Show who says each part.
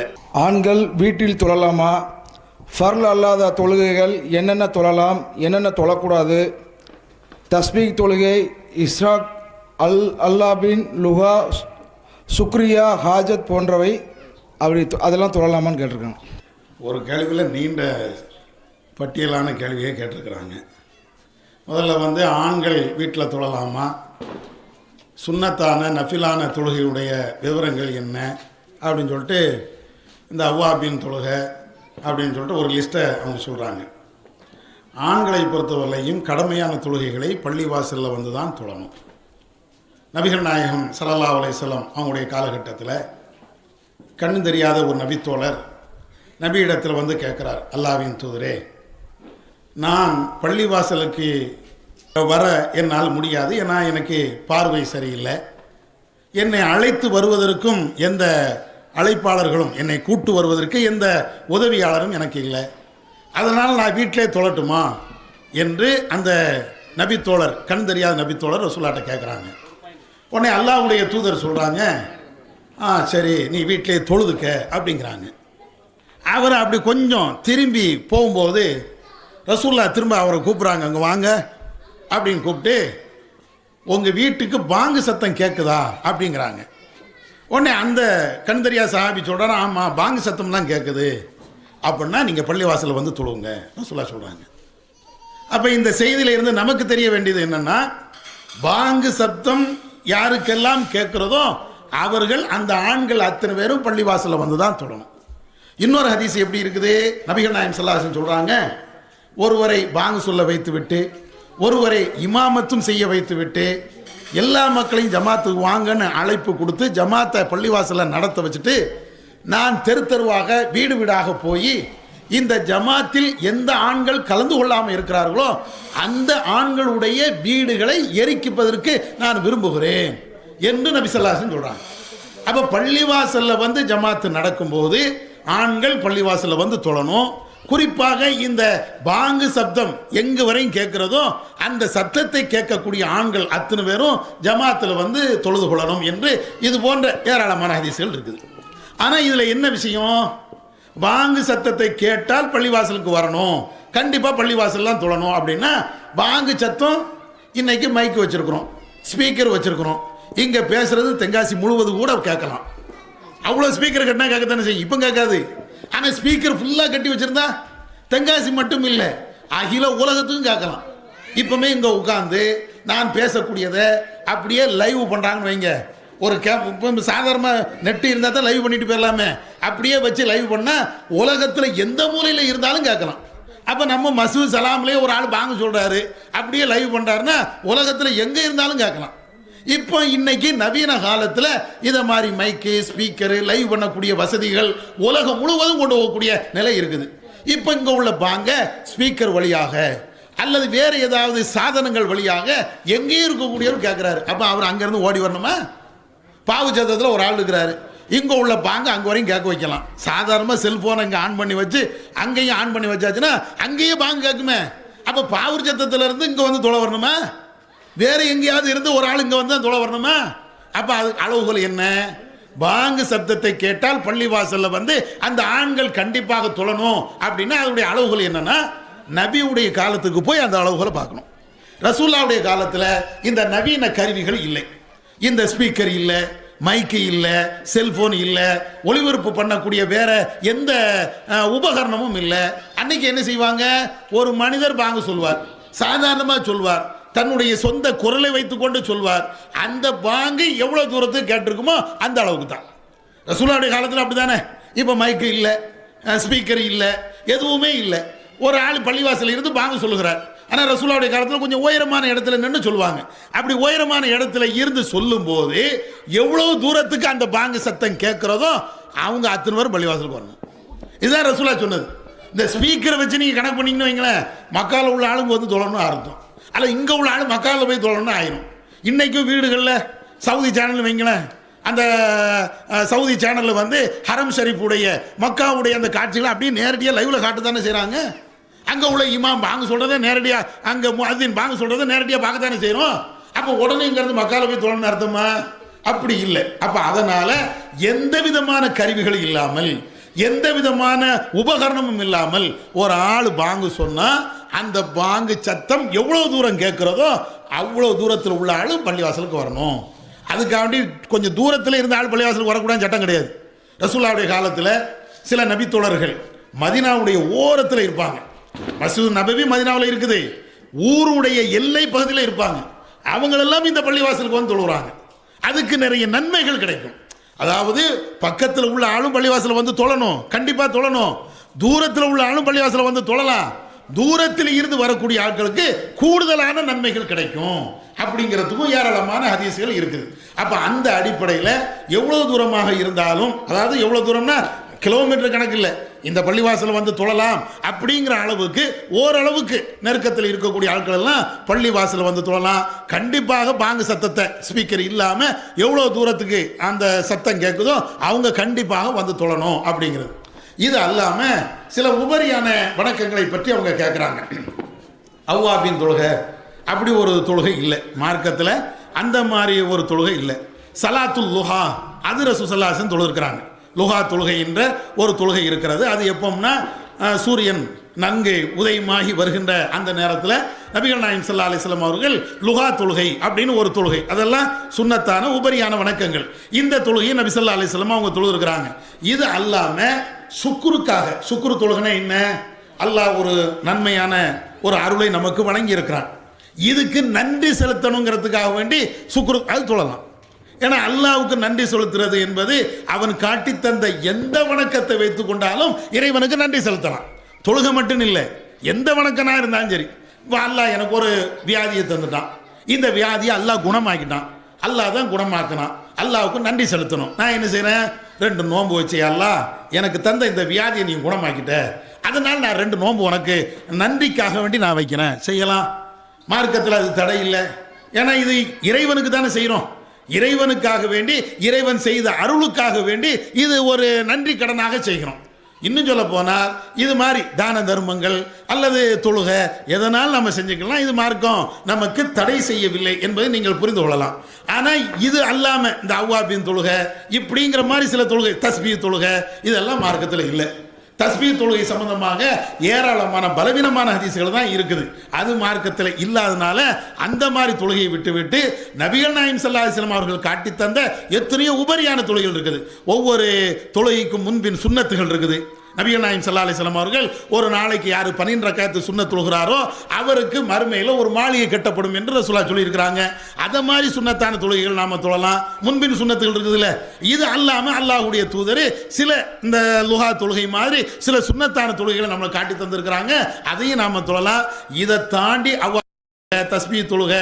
Speaker 1: இல்லை.
Speaker 2: ஆண்கள் வீட்டில் தொழலாமா ஃபர்ல் அல்லாத தொழுகைகள் என்னென்ன தொழலாம்? என்னென்ன தொழக்கூடாது? தஸ்பீக் தொழுகை இஸ்ராக் அல் அல்லாபின் லுஹா சுக்ரியா ஹாஜத் போன்றவை அப்படி அதெல்லாம் தொழலாமான்னு கேட்டிருக்காங்க.
Speaker 1: ஒரு கேள்வியில் நீண்ட பட்டியலான கேள்வியை கேட்டிருக்கிறாங்க. முதல்ல வந்து ஆண்கள் வீட்டில் தொழலாமா? சுண்ணத்தான நஃபிலான தொழுகையுடைய விவரங்கள் என்ன? அப்படின்னு சொல்லிட்டு இந்த அவ்வாபின் தொழுகை அப்படின்னு சொல்லிட்டு ஒரு லிஸ்ட்டை அவங்க சொல்கிறாங்க ஆண்களை பொறுத்தவரையும் கடமையான தொழுகைகளை பள்ளிவாசலில் வந்து தான் தொழணும். நபிகள் நாயகம் சலல்லா அலையம் அவங்களுடைய காலகட்டத்தில் கண்ணு தெரியாத ஒரு நபித்தோழர் நபியிடத்தில் வந்து கேட்குறார் அல்லாவின் தூதரே நான் பள்ளிவாசலுக்கு வர என்னால் முடியாது ஏன்னா எனக்கு பார்வை சரியில்லை. என்னை அழைத்து வருவதற்கும் எந்த அழைப்பாளர்களும் என்னை கூட்டு வருவதற்கு எந்த உதவியாளரும் எனக்கு இல்லை. அதனால் நான் வீட்டிலே தொழட்டுமா? என்று அந்த நபித்தோழர் கண் தெரியாத நபித்தோழர் ரசூலாட்ட கேட்குறாங்க உடனே அல்லாஹ்வுடைய தூதர் சொல்கிறாங்க ஆ சரி நீ வீட்டிலே தொழுதுக்க அப்படிங்கிறாங்க. அவர் அப்படி கொஞ்சம் திரும்பி போகும்போது ரசூல்லா திரும்ப அவரை கூப்பிட்றாங்க அங்கே வாங்க அப்படின்னு கூப்பிட்டு உங்கள் வீட்டுக்கு பாங்கு சத்தம் கேட்குதா அப்படிங்கிறாங்க. உடனே அந்த கண் தெரியா சாபி சொல்கிறான் ஆமாம் பாங்கு சத்தம்லாம் கேட்குது அப்படின்னா நீங்கள் பள்ளிவாசலில் வந்து தொழுவுங்க சொல்ல சொல்கிறாங்க அப்போ இந்த செய்தியில் இருந்து நமக்கு தெரிய வேண்டியது என்னன்னா பாங்கு சப்தம் யாருக்கெல்லாம் கேட்குறதோ அவர்கள் அந்த ஆண்கள் அத்தனை பேரும் பள்ளிவாசலில் வந்து தான் தொடணும் இன்னொரு ஹதீஸ் எப்படி இருக்குது? நபிகள் நாயம் சல்லாசன் சொல்கிறாங்க ஒருவரை பாங்கு சொல்ல வைத்துவிட்டு ஒருவரை இமாமத்தும் செய்ய வைத்துவிட்டு எல்லா மக்களையும் ஜமாத்துக்கு வாங்கன்னு அழைப்பு கொடுத்து ஜமாத்தை பள்ளிவாசலில் நடத்த வச்சுட்டு நான் தெரு தெருவாக வீடு வீடாக போய் இந்த ஜமாத்தில் எந்த ஆண்கள் கலந்து கொள்ளாமல் இருக்கிறார்களோ அந்த ஆண்களுடைய வீடுகளை எரிக்கிப்பதற்கு நான் விரும்புகிறேன் என்று நபிசல்லாசன் சொல்கிறாங்க அப்போ பள்ளிவாசலில் வந்து ஜமாத்து நடக்கும்போது ஆண்கள் பள்ளிவாசலில் வந்து தொழணும். குறிப்பாக இந்த பாங்கு சப்தம் எங்கு வரையும் கேட்கிறதோ அந்த சத்தத்தை கேட்கக்கூடிய ஆண்கள் அத்தனை பேரும் ஜமாத்தில் வந்து தொழுது கொள்ளணும் என்று இது போன்ற ஏராளமான ஹதீசுகள் இருக்குது. ஆனால் இதில் என்ன விஷயம்? பாங்கு சத்தத்தை கேட்டால் பள்ளிவாசலுக்கு வரணும். கண்டிப்பாக பள்ளிவாசல்லாம் தொழணும் அப்படின்னா பாங்கு சத்தம் இன்னைக்கு மைக்கு வச்சுருக்குறோம் ஸ்பீக்கர் வச்சுருக்குறோம். இங்கே பேசுகிறது தென்காசி முழுவதும் கூட கேட்கலாம். அவ்வளோ ஸ்பீக்கர் கட்டினா கேட்கத்தானே செய்யும். இப்போ கேட்காது. ஆனால் ஸ்பீக்கர் ஃபுல்லாக கட்டி வச்சுருந்தா தென்காசி மட்டும் இல்லை அகில உலகத்துக்கும் கேட்கலாம் இப்பவுமே இங்கே உட்காந்து நான் பேசக்கூடியதை அப்படியே லைவ் பண்ணுறாங்கன்னு வைங்க. ஒரு கே இப்போ சாதாரணமாக நெட்டு இருந்தால் தான் லைவ் பண்ணிட்டு போயிடலாமே. அப்படியே வச்சு லைவ் பண்ணால் உலகத்தில் எந்த மூலையில் இருந்தாலும் கேட்கலாம். அப்போ நம்ம மசூத் சலாம்லேயே ஒரு ஆள் பாங்க சொல்கிறாரு அப்படியே லைவ் பண்ணுறாருன்னா உலகத்தில் எங்கே இருந்தாலும் கேட்கலாம். இப்போ இன்னைக்கு நவீன காலத்தில் இதை மாதிரி மைக்கு ஸ்பீக்கரு லைவ் பண்ணக்கூடிய வசதிகள் உலகம் முழுவதும் கொண்டு போகக்கூடிய நிலை இருக்குது. இப்போ இங்கே உள்ள பாங்க ஸ்பீக்கர் வழியாக அல்லது வேறு ஏதாவது சாதனங்கள் வழியாக எங்கேயும் இருக்கக்கூடியவர் கேட்குறாரு அப்போ அவர் அங்கேருந்து ஓடி வரணுமா? பாவு சதத்தில் ஒரு ஆள் இருக்கிறாரு. இங்கே உள்ள பாங்க அங்கே வரையும் கேட்க வைக்கலாம். சாதாரணமாக செல்ஃபோனை இங்கே ஆன் பண்ணி வச்சு அங்கேயும் ஆன் பண்ணி வச்சாச்சுன்னா அங்கேயே பாங்க கேட்குமே அப்போ பாவூர் சத்தத்திலேருந்து இங்கே வந்து தொலை வரணுமா? வேற எங்கேயாவது இருந்து ஒரு ஆள் இங்கே வந்து தொலை வரணுமா? அப்போ அது அளவுகள் என்ன? பாங்கு சப்தத்தை கேட்டால் பள்ளிவாசல்ல வந்து அந்த ஆண்கள் கண்டிப்பாக தொழணும். அப்படின்னா அதனுடைய அளவுகள் என்னன்னா நபியுடைய காலத்துக்கு போய் அந்த அளவுகளை பார்க்கணும். ரசூல்லாவுடைய காலத்தில் இந்த நவீன கருவிகள் இல்லை. இந்த ஸ்பீக்கர் இல்லை மைக்கு இல்லை செல்போன் இல்லை ஒளிபரப்பு பண்ணக்கூடிய வேற எந்த உபகரணமும் இல்லை. அன்னைக்கு என்ன செய்வாங்க? ஒரு மனிதர் பாங்க சொல்வார். சாதாரணமாக சொல்வார். தன்னுடைய சொந்த குரலை வைத்துக்கொண்டு சொல்வார். அந்த பாங்கு எவ்வளோ தூரத்துக்கு கேட்டிருக்குமோ அந்த அளவுக்கு தான். ரசூலாவுடைய காலத்தில் அப்படி தானே இப்போ மைக்கு இல்லை ஸ்பீக்கர் இல்லை எதுவுமே இல்லை. ஒரு ஆள் பள்ளிவாசல் இருந்து பாங்கு சொல்லுகிறார். ஆனால் ரசூலாவுடைய காலத்தில் கொஞ்சம் உயரமான இடத்துல நின்று சொல்லுவாங்க. அப்படி உயரமான இடத்துல இருந்து சொல்லும்போது எவ்வளோ தூரத்துக்கு அந்த பாங்கு சத்தம் கேட்குறதோ அவங்க அத்தனை பேரும் பள்ளிவாசலுக்கு வரணும். இதுதான் ரசூலா சொன்னது. இந்த ஸ்பீக்கரை வச்சு நீங்கள் கணக்கு பண்ணிங்கன்னு வைங்களேன் மக்கால உள்ள ஆளுங்க வந்து தொழணும் அர்த்தம். அல்ல இங்கே உள்ள ஆளு மக்கால போய் தொழணும்னு ஆயிரும். இன்றைக்கும் வீடுகளில் சவுதி சேனல் வைங்களேன் அந்த சவுதி சேனலில் வந்து ஹரம் ஷரீஃபுடைய மக்காவுடைய அந்த காட்சிகளை அப்படியே நேரடியாக லைவில் காட்டு தானே செய்கிறாங்க அங்கே உள்ள இமாம் பாங்க சொல்கிறத நேரடியாக அங்கே முஹதீன் பாங்க சொல்கிறத நேரடியாக பார்க்க தானே செய்கிறோம் அப்போ உடனே இங்கேருந்து மக்கால போய் தொழணும்னு அர்த்தமா? அப்படி இல்லை. அப்போ அதனால் எந்த விதமான கருவிகள் இல்லாமல் எந்த விதமான உபகரணமும் இல்லாமல் ஒரு ஆள் பாங்கு சொன்னால் அந்த பாங்கு சத்தம் எவ்வளோ தூரம் கேட்குறதோ அவ்வளோ தூரத்தில் உள்ள ஆள் பள்ளிவாசலுக்கு வரணும். அதுக்காண்டி கொஞ்சம் தூரத்தில் இருந்த ஆள் பள்ளிவாசலுக்கு வரக்கூடாது சட்டம் கிடையாது. ரசூல்லாவுடைய காலத்தில் சில நபித்தோழர்கள் மதினாவுடைய ஓரத்தில் இருப்பாங்க. மசூத் நபவி மதினாவில் இருக்குது. ஊருடைய எல்லை பகுதியில் இருப்பாங்க. அவங்களெல்லாம் இந்த பள்ளிவாசலுக்கு வந்து தொழுகிறாங்க அதுக்கு நிறைய நன்மைகள் கிடைக்கும். அதாவது பக்கத்தில் உள்ள ஆளும் பள்ளிவாசலை வந்து தொழணும். கண்டிப்பாக தொழணும். தூரத்தில் உள்ள ஆளும் பள்ளிவாசலை வந்து தொழலாம். தூரத்தில் இருந்து வரக்கூடிய ஆட்களுக்கு கூடுதலான நன்மைகள் கிடைக்கும். அப்படிங்கிறதுக்கும் ஏராளமான ஹதீசுகள் இருக்குது. அப்போ அந்த அடிப்படையில் எவ்வளோ தூரமாக இருந்தாலும் அதாவது எவ்வளோ தூரம்னா கிலோமீட்டர் கணக்கு இல்லை. இந்த பள்ளிவாசல் வந்து தொழலாம் அப்படிங்கிற அளவுக்கு ஓரளவுக்கு நெருக்கத்தில் இருக்கக்கூடிய ஆட்கள் எல்லாம் பள்ளிவாசல் வந்து தொழலாம் கண்டிப்பாக பாங்கு சத்தத்தை ஸ்பீக்கர் இல்லாமல் எவ்வளோ தூரத்துக்கு அந்த சத்தம் கேட்குதோ அவங்க கண்டிப்பாக வந்து தொழணும் அப்படிங்கிறது. இது அல்லாமல் சில உபரியான வணக்கங்களை பற்றி அவங்க கேட்குறாங்க. அவ்வாபின் தொழுகை. அப்படி ஒரு தொழுகை இல்லை. மார்க்கத்தில் அந்த மாதிரி ஒரு தொழுகை இல்லை. சலாத்துல் லுஹா அது ரசூசல்லாசன் தொழுகிறாங்க லுகா தொழுகை என்ற ஒரு தொழுகை இருக்கிறது. அது எப்போம்னா சூரியன் நன்கு உதயமாகி வருகின்ற அந்த நேரத்தில் நபிகள் நாயம் சல்லா அலிஸ்லாம் அவர்கள் லுகா தொழுகை அப்படின்னு ஒரு தொழுகை. அதெல்லாம் சுன்னத்தான உபரியான வணக்கங்கள். இந்த தொழுகையை நபி ஸல்லல்லாஹு அலிஸ்லாம் அவங்க தொழுகிறாங்க இது அல்லாமல் சுக்குருக்காக சுக்குரு தொழுகைனா என்ன? அல்லாஹ் ஒரு நன்மையான ஒரு அருளை நமக்கு வழங்கி இருக்கிறான் இதுக்கு நன்றி செலுத்தணுங்கிறதுக்காக வேண்டி சுக்குரு அது தொழலாம். ஏன்னா அல்லாவுக்கு நன்றி செலுத்துறது என்பது அவன் காட்டி தந்த எந்த வணக்கத்தை வைத்து கொண்டாலும் இறைவனுக்கு நன்றி செலுத்தலாம். தொழுகை மட்டும் இல்லை எந்த வணக்கனா இருந்தாலும் சரி. இப்போ அல்லாஹ் எனக்கு ஒரு வியாதியை தந்துட்டான். இந்த வியாதியை அல்லாஹ் குணமாக்கிட்டான். அல்லாஹ் தான் குணமாக்கினான். அல்லாவுக்கு நன்றி செலுத்தணும். நான் என்ன செய்கிறேன் ரெண்டு நோன்பு வச்சு அல்லாஹ் எனக்கு தந்த இந்த வியாதியை நீ குணமாக்கிட்ட. அதனால் நான் ரெண்டு நோன்பு உனக்கு நன்றிக்காக வேண்டி நான் வைக்கிறேன். செய்யலாம். மார்க்கத்தில் அது தடை இல்லை. ஏன்னா இது இறைவனுக்கு தானே செய்கிறோம் இறைவனுக்காக வேண்டி இறைவன் செய்த அருளுக்காக வேண்டி இது ஒரு நன்றி கடனாக செய்கிறோம். இன்னும் சொல்ல போனால் இது மாதிரி தான தர்மங்கள் அல்லது தொழுகை எதனால் நம்ம செஞ்சுக்கலாம் இது மார்க்கம் நமக்கு தடை செய்யவில்லை என்பதை நீங்கள் புரிந்து கொள்ளலாம். ஆனால் இது அல்லாமல் இந்த அவ்வாபின் தொழுகை இப்படிங்கிற மாதிரி சில தொழுகை தஸ்பி தொழுகை இதெல்லாம் மார்க்கத்தில் இல்லை. தஸ்பீ தொழுகை சம்பந்தமாக ஏராளமான பலவீனமான ஹதீஸ்கள் தான் இருக்குது. அது மார்க்கத்தில் இல்லாதனால அந்த மாதிரி தொழுகையை விட்டுவிட்டு நபிகள் நாயம் சல்லாஹிஸ்லாம் அவர்கள் காட்டி தந்த எத்தனையோ உபரியான தொழுகைகள் இருக்குது. ஒவ்வொரு தொழுகைக்கும் முன்பின் சுன்னத்துகள் இருக்குது. நபிகள் நாயம் சல்லா அலிஸ்லாம் அவர்கள் ஒரு நாளைக்கு யார் பன்னின்ற ரக்காயத்து சுண்ண தொழுகிறாரோ அவருக்கு மறுமையில் ஒரு மாளிகை கட்டப்படும் என்று ரசூலா சொல்லியிருக்கிறாங்க. அதை மாதிரி சுண்ணத்தான தொழுகைகள் நாம் தொழலாம். முன்பின் சுண்ணத்துகள் இருக்குதுல்ல. இது அல்லாமல் அல்லாஹுடைய தூதர் சில இந்த லுஹா தொழுகை மாதிரி சில சுண்ணத்தான தொழுகைகளை நம்மளை காட்டி தந்திருக்கிறாங்க. அதையும் நாம் தொழலாம். இதை தாண்டி அவ தஸ்மி தொழுகை